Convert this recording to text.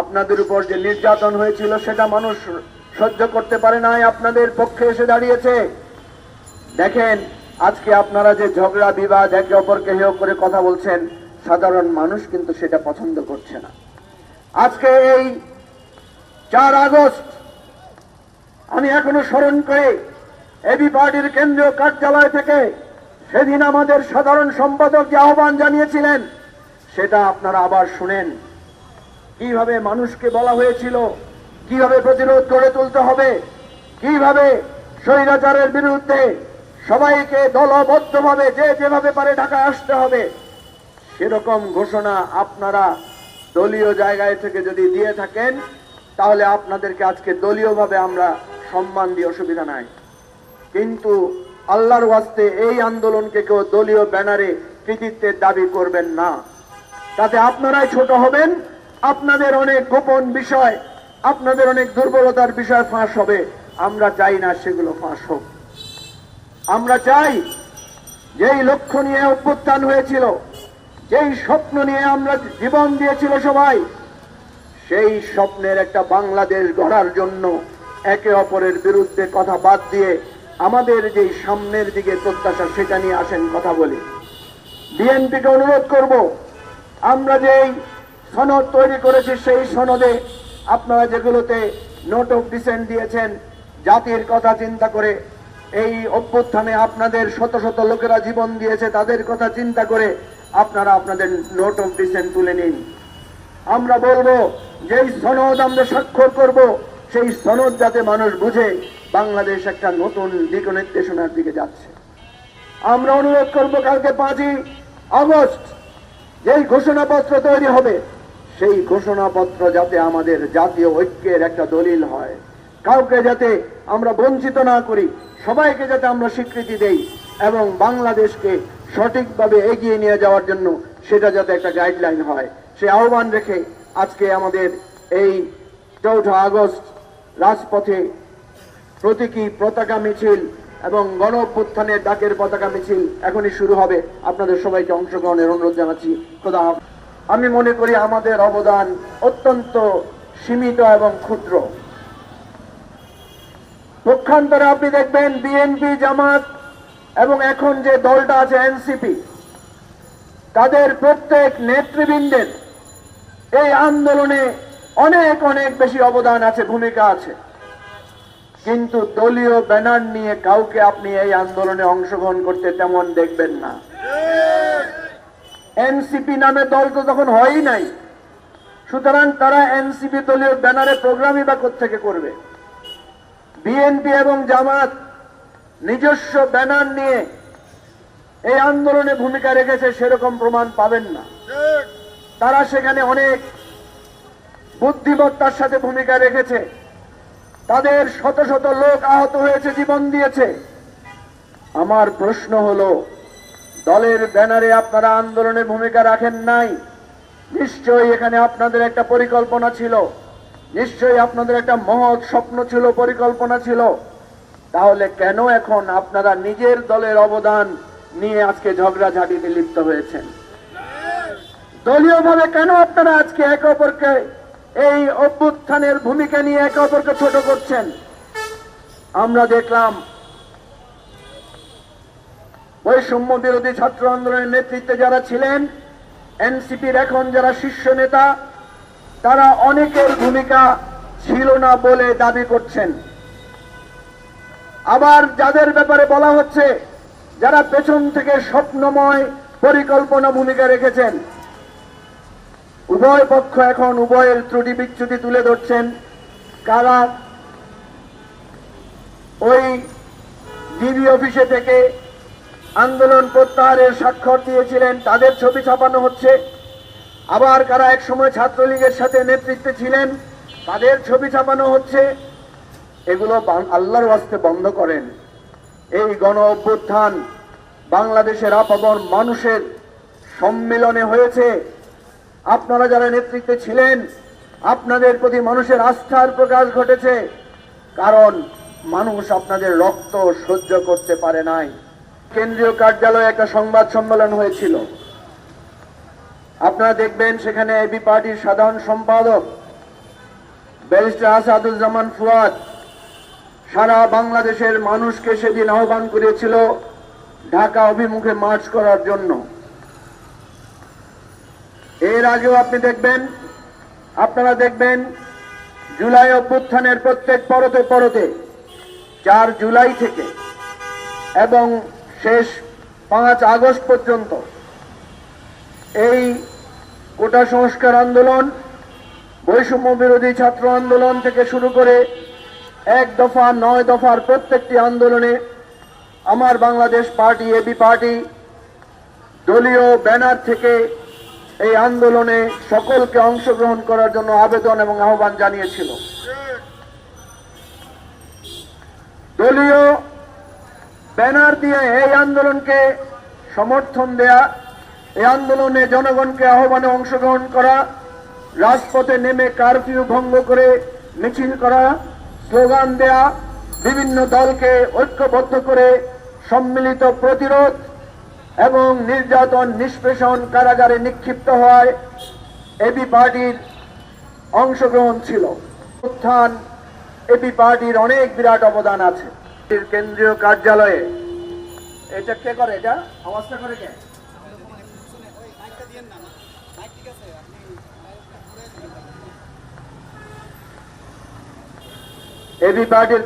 আপনাদের উপর যে নির্যাতন হয়েছিল, সেটা মানুষ সহ্য করতে পারে নাই, আপনাদের পক্ষে এসে দাঁড়িয়েছে। দেখেন, আজকে আপনারা যে ঝগড়া, বিবাদ, একে অপরকে হেয় করে কথা বলছেন, সাধারণ মানুষ কিন্তু সেটা পছন্দ করছে না। আজকে এই চার আগস্ট, আমি এখনও স্মরণ করে, এবি পার্টির কেন্দ্রীয় কার্যালয় থেকে সেদিন আমাদের সাধারণ সম্পাদক যে আহ্বান জানিয়েছিলেন, সেটা আপনারা আবার শুনেন। কীভাবে মানুষকে বলা হয়েছিল? কীভাবে প্রতিরোধ গড়ে তুলতে হবে? কীভাবে স্বৈরাচারের বিরুদ্ধে সবাইকে দলবদ্ধভাবে যে যেভাবে পারে ঢাকায় আসতে হবে? সেরকম ঘোষণা আপনারা দলীয় জায়গায় থেকে যদি দিয়ে থাকেন, তাহলে আপনাদেরকে আজকে দলীয়ভাবে আমরা সম্মান দিয়ে অসুবিধা নাই। কিন্তু আল্লাহর ওয়াস্তে এই আন্দোলনকে কেউ দলীয় ব্যানারে কৃতিত্বের দাবি করবেন না। তাতে আপনারাই ছোট হবেন আপনাদের অনেক গোপন বিষয়, আপনাদের অনেক দুর্বলতার বিষয় ফাঁস হবে। আমরা চাই না সেগুলো ফাঁস হোক। আমরা চাই যেই লক্ষ্য নিয়ে অভ্যুত্থান হয়েছিল, যেই স্বপ্ন নিয়ে আমরা জীবন দিয়েছিল সবাই, সেই স্বপ্নের একটা বাংলাদেশ গড়ার জন্য একে অপরের বিরুদ্ধে কথা বাদ দিয়ে আমাদের যেই সামনের দিকে প্রত্যাশা সেটা নিয়ে আসেন কথা বলি। বিএনপিকে অনুরোধ করব, আমরা যেই সনদ তৈরি করেছি সেই সনদে আপনারা যেগুলোতে নোট অফ ডিসেন্ট দিয়েছেন, জাতির কথা চিন্তা করে, এই অভ্যুত্থানে আপনাদের শত শত লোকেরা জীবন দিয়েছে, তাদের কথা চিন্তা করে আপনারা আপনাদের নোট অফ ডিসেন্ট তুলে নিন। আমরা বলব, যেই সনদ আমরা স্বাক্ষর করব, সেই সনদ যাতে মানুষ বুঝে, বাংলাদেশ একটা নতুন দিক নির্দেশনার দিকে যাচ্ছে। আমরা অনুরোধ করব কালকে পাঁচই আগস্ট, যেই ঘোষণাপত্র তৈরি হবে সেই ঘোষণাপত্র যাতে আমাদের জাতীয় ঐক্যের একটা দলিল হয়। কাউকে যাতে আমরা বঞ্চিত না করি, সবাইকে যাতে আমরা স্বীকৃতি দেই এবং বাংলাদেশকে সঠিকভাবে এগিয়ে নিয়ে যাওয়ার জন্য সেটা যাতে একটা গাইডলাইন হয়। সে আহ্বান রেখে আজকে আমাদের এই চৌঠা আগস্ট রাজপথে প্রতীকী পতাকা মিছিল এবং গণ ডাকের পতাকা মিছিল এখনই শুরু হবে। আপনাদের সবাইকে অংশগ্রহণের অনুরোধ জানাচ্ছি। খোদা। আমি মনে করি আমাদের অবদান অত্যন্ত সীমিত এবং ক্ষুদ্র। পক্ষান্তরে আপনি দেখবেন বিএনপি জামাত এবং এখন যে দলটা আছে এনসিপি তাদের প্রত্যেক নেতৃবৃন্দের এই আন্দোলনে অনেক অনেক বেশি অবদান আছে, ভূমিকা আছে। কিন্তু দলীয় ব্যানার নিয়ে কাউকে আপনি এই আন্দোলনে অংশগ্রহণ করতে তেমন দেখবেন না। এনসিপি নামে দল তো তখন হয়ই নাই। সুতরাং তারা এনসিপি দলীয় ব্যানারে প্রোগ্রামই বা থেকে করবে? বিএনপি এবং জামাত নিজস্ব ব্যানার নিয়ে এই আন্দোলনে ভূমিকা রেখেছে সেরকম প্রমাণ পাবেন না। তারা সেখানে অনেক বুদ্ধিমত্তার সাথে ভূমিকা রেখেছে। তাদের শত শত লোক আহত হয়েছে, জীবন দিয়েছে। আমার প্রশ্ন হলো দলের ব্যানারে আপনারা আন্দোলনে ভূমিকা রাখেন নাই। নিশ্চয়ই এখানে আপনাদের একটা পরিকল্পনা ছিল। নিশ্চয়ই আপনাদের একটা মহৎ স্বপ্ন ছিল, পরিকল্পনা ছিল। তাহলে কেন এখন আপনারা নিজের দলের অবদান নিয়ে আজকে ঝগড়াঝাটিতে লিপ্ত হয়েছেন? দলীয়ভাবে কেন আপনারা আজকে একে অপরকে এই অভ্যুত্থানের ভূমিকা নিয়ে একে অপরকে ছোট করছেন? আমরা দেখলাম বৈষম্য বিরোধী ছাত্র আন্দোলনের নেতৃত্বে যারা ছিলেন, এনসিপির এখন যারা শীর্ষ নেতা, তারা অনেকের ভূমিকা ছিল না বলে দাবি করছেন। আবার যাদের ব্যাপারে বলা হচ্ছে, যারা পেছন থেকে স্বপ্নময় পরিকল্পনা ভূমিকা রেখেছেন, উভয় পক্ষ এখন উভয়ের ত্রুটি বিচ্যুতি তুলে ধরছেন। কারা? ওই ডিবি অফিসে থেকে আন্দোলন প্রত্যাহারের স্বাক্ষর দিয়েছিলেন, তাদের ছবি ছাপানো হচ্ছে। আবার কারা এক সময় ছাত্রলীগের সাথে নেতৃত্বে ছিলেন, তাদের ছবি ছাপানো হচ্ছে। এগুলো আল্লাহর ওয়াস্তে বন্ধ করেন। এই গণ অভ্যুত্থান বাংলাদেশের আপামর মানুষের সম্মিলনে হয়েছে। আপনারা যারা নেতৃত্বে ছিলেন, আপনাদের প্রতি মানুষের আস্থার প্রকাশ ঘটেছে। কারণ মানুষ আপনাদের রক্ত সহ্য করতে পারে নাই। কেন্দ্রীয় কার্যালয়ে একটা সংবাদ সম্মেলন হয়েছিল। আপনারা দেখবেন সেখানে এবি পার্টির সাধারণ সম্পাদক, ব্যারিস্টার আসাদুজ্জামান ফুয়াদ, সারা বাংলাদেশের মানুষকে সেদিন আহ্বান করেছিল ঢাকা অভিমুখে মার্চ করার জন্য। এর আগেও আপনি দেখবেন, আপনারা দেখবেন, জুলাই অভ্যুত্থানের প্রত্যেক পরতে পরতে, চার জুলাই থেকে এবং শেষ পাঁচ আগস্ট পর্যন্ত। এই কোটা সংস্কার আন্দোলন, বৈষম্য বিরোধী ছাত্র আন্দোলন থেকে শুরু করে এক দফা, নয় দফার প্রত্যেকটি আন্দোলনে আমার বাংলাদেশ পার্টি, এবি পার্টি, দলীয় ব্যানার থেকে এই আন্দোলনে সকলকে অংশগ্রহণ করার জন্য আবেদন এবং আহ্বান জানিয়েছিল। দলীয় ব্যানার দিয়ে এই আন্দোলনকে সমর্থন দেয়া, এই আন্দোলনে জনগণকে আহ্বানে অংশগ্রহণ করা, রাজপথে নেমে কারফিউ ভঙ্গ করে মিছিল করা, স্লোগান দেয়া, বিভিন্ন দলকে ঐক্যবদ্ধ করে সম্মিলিত প্রতিরোধ এবং নির্যাতন নিষ্পেষণ কারাগারে নিক্ষিপ্ত হয় এবি পার্টির অংশগ্রহণ ছিল। উত্থান এবি পার্টির অনেক বিরাট অবদান আছে। কেন্দ্রীয় কার্যালয়ে। এটা কে করে এটা? আওয়াজটা করে কে? এবি পার্টির